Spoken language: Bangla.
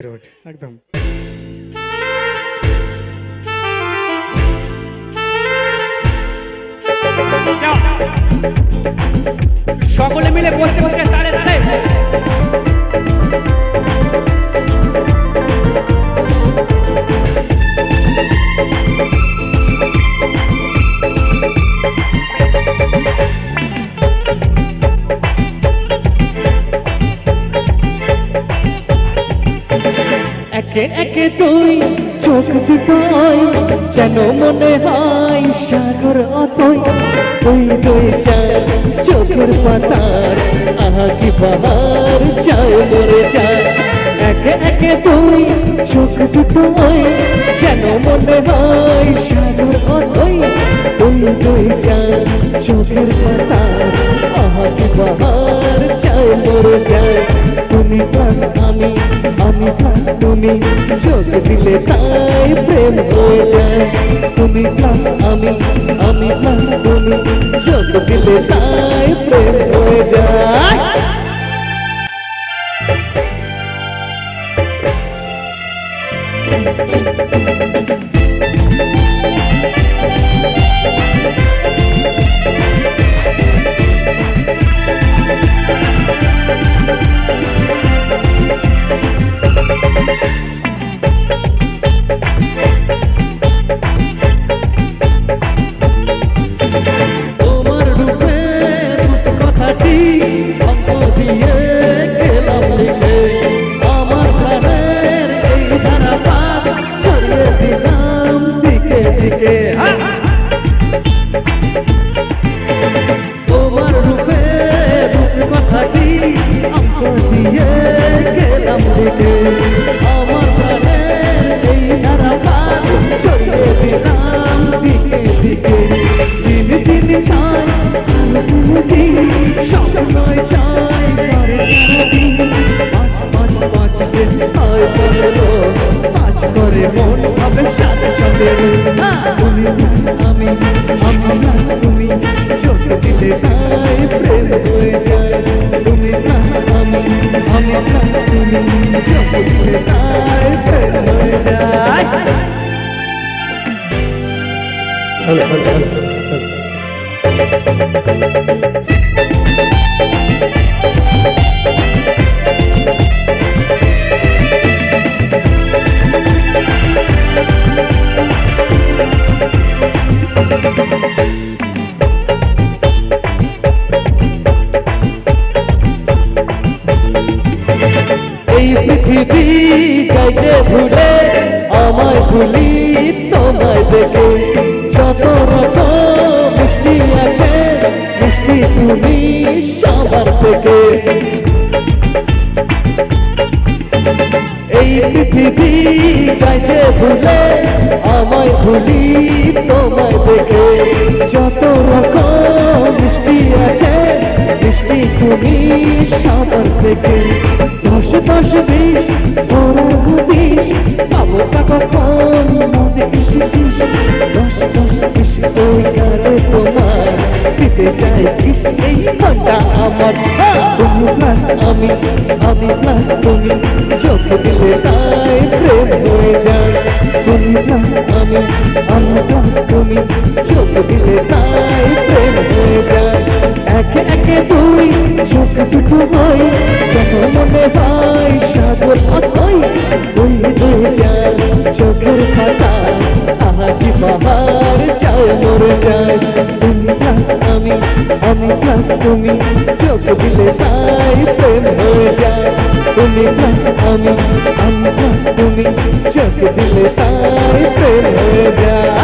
রোড একদম সকলে মিলে বসে বসে তারে তাড়ে তুই চোখ দুটোই যেন মনে হয় সাগর অতই। তুই তুই চাই চোখের পাতার কি চাই মরে যায়। একে একে তুই চোখ দুটোই যেন মনে হয় সাগর অতই। তুই তুই চাই চোখের পাতার তুমি চোখ দিলে তাই প্রেম হয়ে যায়। তুমি প্লাস আমি আমি প্লাস তুমি চোখ দিলে তাই প্রেম হয়ে যায়। তোমার স্বপ্নয় চাই করে সারাদিন পাঁচ পাঁচ পাঁচ যে হয় পনেরো পাঁচ করে মন হবে সাথে সাথে তুমি আমি আমি তুমি চোখ দিলে তাই প্রেম হয়ে যায় তুমি আমি আমি তুমি চোখ দিলে তাই প্রেম হয়ে যায় হ্যালো হ্যালো হ্যালো পৃথিবী যাইতে ভুলে আমায় ভুলি তোমায় দেখে। যত রকম মিষ্টি আছে, মিষ্টি তুমি সবার থেকে। এই পৃথিবী যাইতে ভুলে আমায় ভুলি তোমায় দেখে। যত রকম মিষ্টি আছে, মিষ্টি তুমি সবার থেকে। দশ দশ বিশ ওরা হবিস পাবো তা কখন? মনে ইসি ইস দশ দশ বিশ ওই কাজে তোমার। দিতে চাই কিস, এই ঘণ্টা আমার। তুমি প্লাস আমি আমি প্লাস তুমি চোখ দিলে তাই প্রেম হয়ে যায়। তুমি প্লাস আমি আমি প্লাস তুমি চোখ দিলে তাই প্রেম হয়ে যায়। একে একে দুই, চোখ দুটো মনে সাগর অথই দুই দুই যায় চোখের খাতা আহা বাহার চায় মরে যায় তুমি প্লাস আমি আমি প্লাস তুমি চোখ দিলে তাই প্রেম হয়ে যায় তুমি প্লাস আমি আমি প্লাস তুমি চোখ দিলে তাই প্রেম হয়ে যায়